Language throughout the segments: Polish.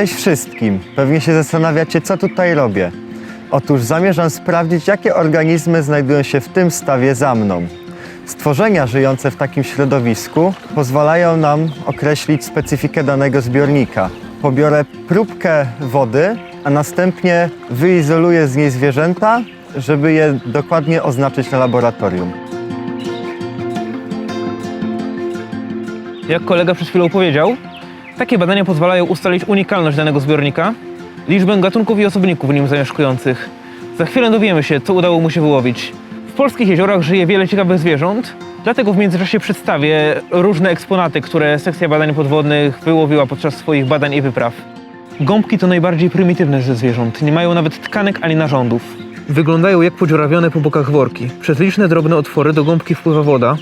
Cześć wszystkim! Pewnie się zastanawiacie, co tutaj robię. Otóż zamierzam sprawdzić, jakie organizmy znajdują się w tym stawie za mną. Stworzenia żyjące w takim środowisku pozwalają nam określić specyfikę danego zbiornika. Pobiorę próbkę wody, a następnie wyizoluję z niej zwierzęta, żeby je dokładnie oznaczyć na laboratorium. Jak kolega przed chwilą powiedział, takie badania pozwalają ustalić unikalność danego zbiornika, liczbę gatunków i osobników w nim zamieszkujących. Za chwilę dowiemy się, co udało mu się wyłowić. W polskich jeziorach żyje wiele ciekawych zwierząt, dlatego w międzyczasie przedstawię różne eksponaty, które sekcja badań podwodnych wyłowiła podczas swoich badań i wypraw. Gąbki to najbardziej prymitywne ze zwierząt, nie mają nawet tkanek ani narządów. Wyglądają jak podziurawione po bokach worki. Przez liczne drobne otwory do gąbki wpływa woda,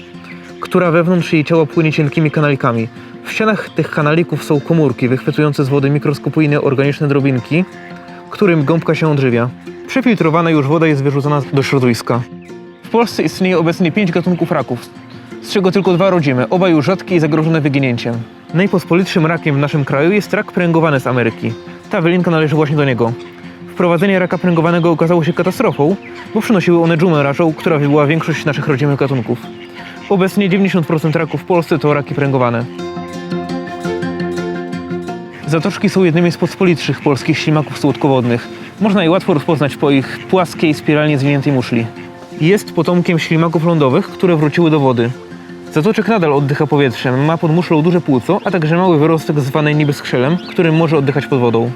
która wewnątrz jej ciała płynie cienkimi kanalikami. W ścianach tych kanalików są komórki wychwytujące z wody mikroskopijne organiczne drobinki, którym gąbka się odżywia. Przefiltrowana już woda jest wyrzucana do środowiska. W Polsce istnieje obecnie pięć gatunków raków, z czego tylko dwa rodzime, oba już rzadkie i zagrożone wyginięciem. Najpospolitszym rakiem w naszym kraju jest rak pręgowany z Ameryki. Ta wylinka należy właśnie do niego. Wprowadzenie raka pręgowanego okazało się katastrofą, bo przynosiły one dżumę raczą, która wybyła większość naszych rodzimych gatunków. Obecnie 90% raków w Polsce to raki pręgowane. Zatoczki są jednymi z pospolitszych polskich ślimaków słodkowodnych. Można je łatwo rozpoznać po ich płaskiej, spiralnie zwiniętej muszli. Jest potomkiem ślimaków lądowych, które wróciły do wody. Zatoczek nadal oddycha powietrzem, ma pod muszlą duże płuco, a także mały wyrostek zwany niby skrzelem, którym może oddychać pod wodą.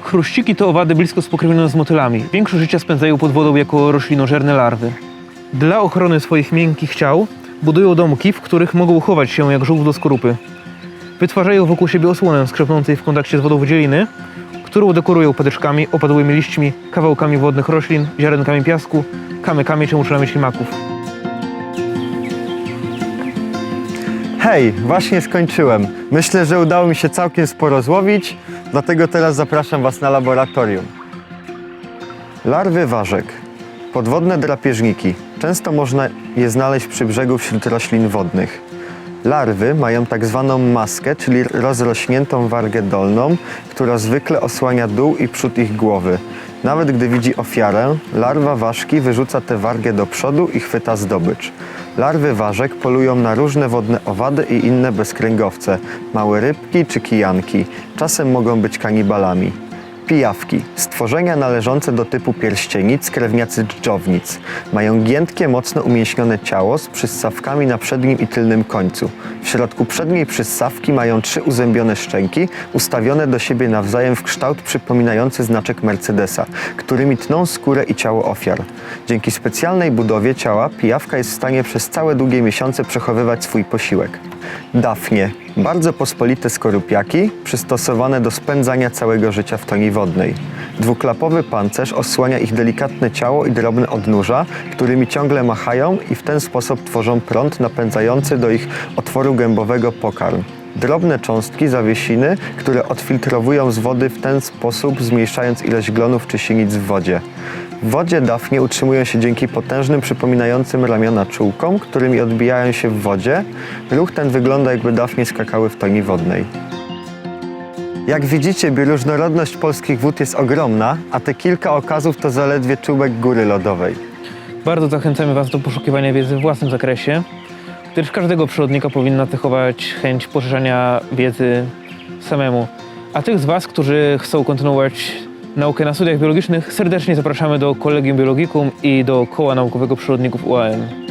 Chruściki to owady blisko spokrewnione z motylami. Większość życia spędzają pod wodą jako roślinożerne larwy. Dla ochrony swoich miękkich ciał budują domki, w których mogą chować się jak żółw do skorupy. Wytwarzają wokół siebie osłonę skrzepnącej w kontakcie z wodą wydzieliny, którą dekorują patyczkami, opadłymi liśćmi, kawałkami wodnych roślin, ziarenkami piasku, kamykami czy muszlami ślimaków. Hej, właśnie skończyłem. Myślę, że udało mi się całkiem sporo złowić, dlatego teraz zapraszam Was na laboratorium. Larwy ważek. Podwodne drapieżniki. Często można je znaleźć przy brzegu wśród roślin wodnych. Larwy mają tak zwaną maskę, czyli rozrośniętą wargę dolną, która zwykle osłania dół i przód ich głowy. Nawet gdy widzi ofiarę, larwa ważki wyrzuca tę wargę do przodu i chwyta zdobycz. Larwy ważek polują na różne wodne owady i inne bezkręgowce, małe rybki czy kijanki. Czasem mogą być kanibalami. Pijawki. Stworzenia należące do typu pierścienic, krewniacy dżdżownic. Mają giętkie, mocno umięśnione ciało z przyssawkami na przednim i tylnym końcu. W środku przedniej przyssawki mają trzy uzębione szczęki, ustawione do siebie nawzajem w kształt przypominający znaczek Mercedesa, którymi tną skórę i ciało ofiar. Dzięki specjalnej budowie ciała pijawka jest w stanie przez całe długie miesiące przechowywać swój posiłek. Dafnie. Bardzo pospolite skorupiaki, przystosowane do spędzania całego życia w toni wodnej. Dwuklapowy pancerz osłania ich delikatne ciało i drobne odnóża, którymi ciągle machają i w ten sposób tworzą prąd napędzający do ich otworu gębowego pokarm. Drobne cząstki zawiesiny, które odfiltrowują z wody w ten sposób, zmniejszając ilość glonów czy sinic w wodzie. W wodzie dafnie utrzymują się dzięki potężnym, przypominającym ramiona czułkom, którymi odbijają się w wodzie. Ruch ten wygląda jakby dafnie skakały w toni wodnej. Jak widzicie, bioróżnorodność polskich wód jest ogromna, a te kilka okazów to zaledwie czubek góry lodowej. Bardzo zachęcamy Was do poszukiwania wiedzy w własnym zakresie, gdyż każdego przyrodnika powinna cechować chęć poszerzania wiedzy samemu. A tych z Was, którzy chcą kontynuować naukę na studiach biologicznych, serdecznie zapraszamy do Kolegium Biologicum i do Koła Naukowego Przyrodników UAM.